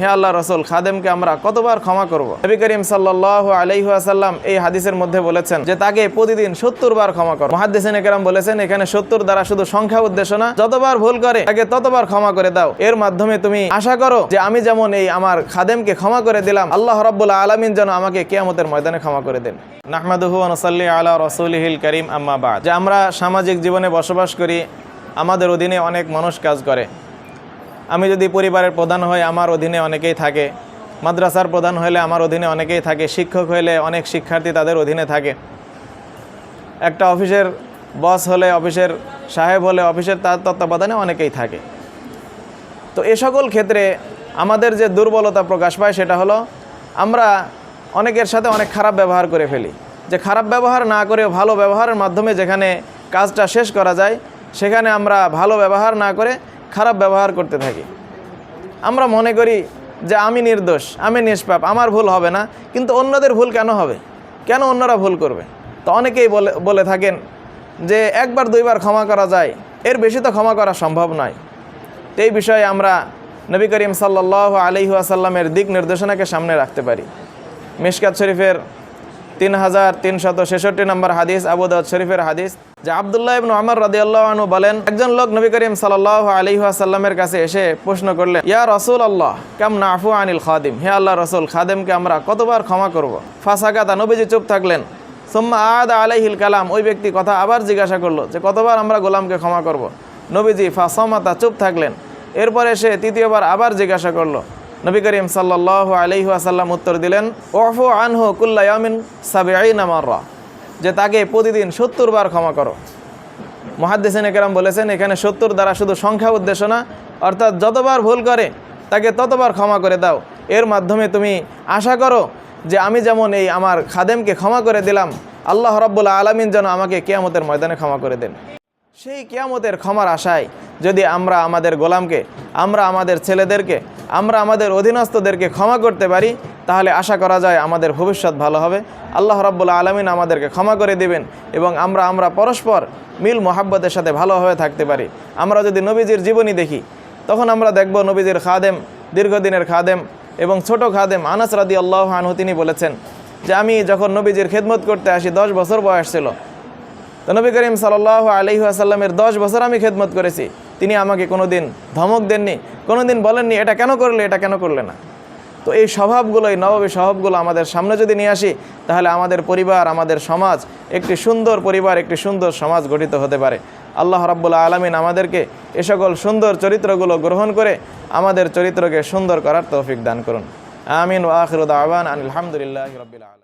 হে আল্লাহ রসুল, খাদেমকে আমরা কতবার ক্ষমা করব? নবী করিম সাল্লাহ আলাইহাসাল্লাম এই হাদিসের মধ্যে বলেছেন যে তাকে প্রতিদিন সত্তর বার ক্ষমা করো। মহাদ্দেসিন একরাম বলেছেন, এখানে সত্তর দ্বারা শুধু সংখ্যা উদ্দেশ্য না, যতবার ভুল করে, তাকে ততবার ক্ষমা করে দাও। এর মাধ্যমে তুমি আশা করো যে আমি যেমন এই আমার খাদেমকে ক্ষমা করে দিলাম, আল্লাহ রব্বুল আলমিন যেন আমাকে কেয়ামতের ময়দানে ক্ষমা করে দেন। নাহমাদুহু নসাল্লি আলা রসুলহিল করিম, আম্মা বাদ। যে আমরা সামাজিক জীবনে বসবাস করি, আমাদের অধীনে অনেক মানুষ কাজ করে। আমি যদি পরিবারের প্রধান হই, আমার অধীনে অনেকেই থাকে। মাদ্রাসার প্রধান হলে আমার অধীনে অনেকেই থাকে। শিক্ষক হলে অনেক শিক্ষার্থী তাদের অধীনে থাকে। একটা অফিসের বস হলে, অফিসের সাহেব হলে, অফিসের তার তত্ত্বাবধানে অনেকেই থাকে। তো এ সকল ক্ষেত্রে আমাদের যে দুর্বলতা প্রকাশ পায় সেটা হলো, আমরা অনেকের সাথে অনেক খারাপ ব্যবহার করে ফেলি। যে খারাপ ব্যবহার না করে ভালো ব্যবহারের মাধ্যমে যেখানে কাজটা শেষ করা যায়, সেখানে আমরা ভালো ব্যবহার না করে খারাপ ব্যবহার করতে থাকি। আমরা মনে করি যে আমি নির্দোষ, আমি নিষ্পাপ, আমার ভুল হবে না, কিন্তু অন্যদের ভুল কেন হবে? কেন অন্যরা ভুল করবে? তো অনেকেই বলে বলে থাকেন যে একবার, দুইবার ক্ষমা করা যায়, এর বেশি তো ক্ষমা করা সম্ভব নয়। তো এই বিষয়ে আমরা নবী করিম সাল্লাহ আলহি আসাল্লামের দিক নির্দেশনাকে সামনে রাখতে পারি। মিশকাত শরীফের তিন হাজার তিনশত ছেষট্টি নম্বর হাদিস, আবু শরীফের হাদিস, যে আবদুল্লাহ ইবনু আমর আনহু বলেন, একজন লোক নবী করিম সাল্লাহ আলহি আসাল্লামের কাছে এসে প্রশ্ন করলেন, ইয়া রসুল আল্লাহ কেম নাফু আনিল খাদিম? হে আল্লাহ রসুল, খাদেমকে আমরা কতবার ক্ষমা করব? ফাঁসাকাতা, নবীজি চুপ থাকলেন। সোম্মা আদ আলাইহিল কালাম, ওই ব্যক্তি কথা আবার জিজ্ঞাসা করল যে, কতবার আমরা গোলামকে ক্ষমা করব? নবীজি ফাঁসামাতা চুপ থাকলেন। এরপরে সে তৃতীয়বার আবার জিজ্ঞাসা করল নবী করিম সাল্লাহ আলহি আসাল্লাম উত্তর দিলেন ওফু আনহু কুল্লায়ামিন সাবিআইন আমাররা যে তাকে প্রতিদিন সত্তর বার ক্ষমা করো। মহাদ্দেসিন একরাম বলেছেন, এখানে সত্তর দ্বারা শুধু সংখ্যা উদ্দেশ্য না, অর্থাৎ যতবার ভুল করে, তাকে ততবার ক্ষমা করে দাও। এর মাধ্যমে তুমি আশা করো যে আমি যেমন এই আমার খাদেমকে ক্ষমা করে দিলাম, আল্লাহ রব্বুল্লা আলমিন যেন আমাকে কেয়ামতের ময়দানে ক্ষমা করে দেন। সেই কেয়ামতের ক্ষমার আশায় যদি আমরা আমাদের গোলামকে, আমরা আমাদের ছেলেদেরকে, আমরা আমাদের অধীনস্থদেরকে ক্ষমা করতে পারি, তাহলে আশা করা যায় আমাদের ভবিষ্যৎ ভালো হবে। আল্লাহ রাব্বুল আলমিন আমাদেরকে ক্ষমা করে দিবেন এবং আমরা আমরা পরস্পর মিল মোহাব্বতের সাথে ভালোভাবে থাকতে পারি। আমরা যদি নবীজির জীবনী দেখি, তখন আমরা দেখব নবীজির খাদেম, দীর্ঘদিনের খাদেম এবং ছোট খাদেম আনাস রাদি আল্লাহ আনহু তিনি বলেছেন যে, আমি যখন নবীজির খেদমত করতে আসি, দশ বছর বয়স ছিল তো নবী করিম সাল্লাহ আলহি আসাল্লামের দশ বছর আমি খেদমত করেছি। তিনি আমাকে কোনো দিন ধমক দেননি কোনো দিন বলেননি, এটা কেন করলে, এটা কেন করলে না? তো এই স্বভাবগুলো এই নববী স্বভাবগুলো আমাদের সামনে যদি নিয়ে আসি, তাহলে আমাদের পরিবার, আমাদের সমাজ, একটি সুন্দর পরিবার, একটি সুন্দর সমাজ গঠিত হতে পারে। আল্লাহ রাব্বুল্লাহ আলমিন আমাদেরকে এ সকল সুন্দর চরিত্রগুলো গ্রহণ করে আমাদের চরিত্রকে সুন্দর করার তৌফিক দান করুন। আমিন ওয়াখিরুদ আওয়ান আলহামদুলিল্লাহ রবিল আলম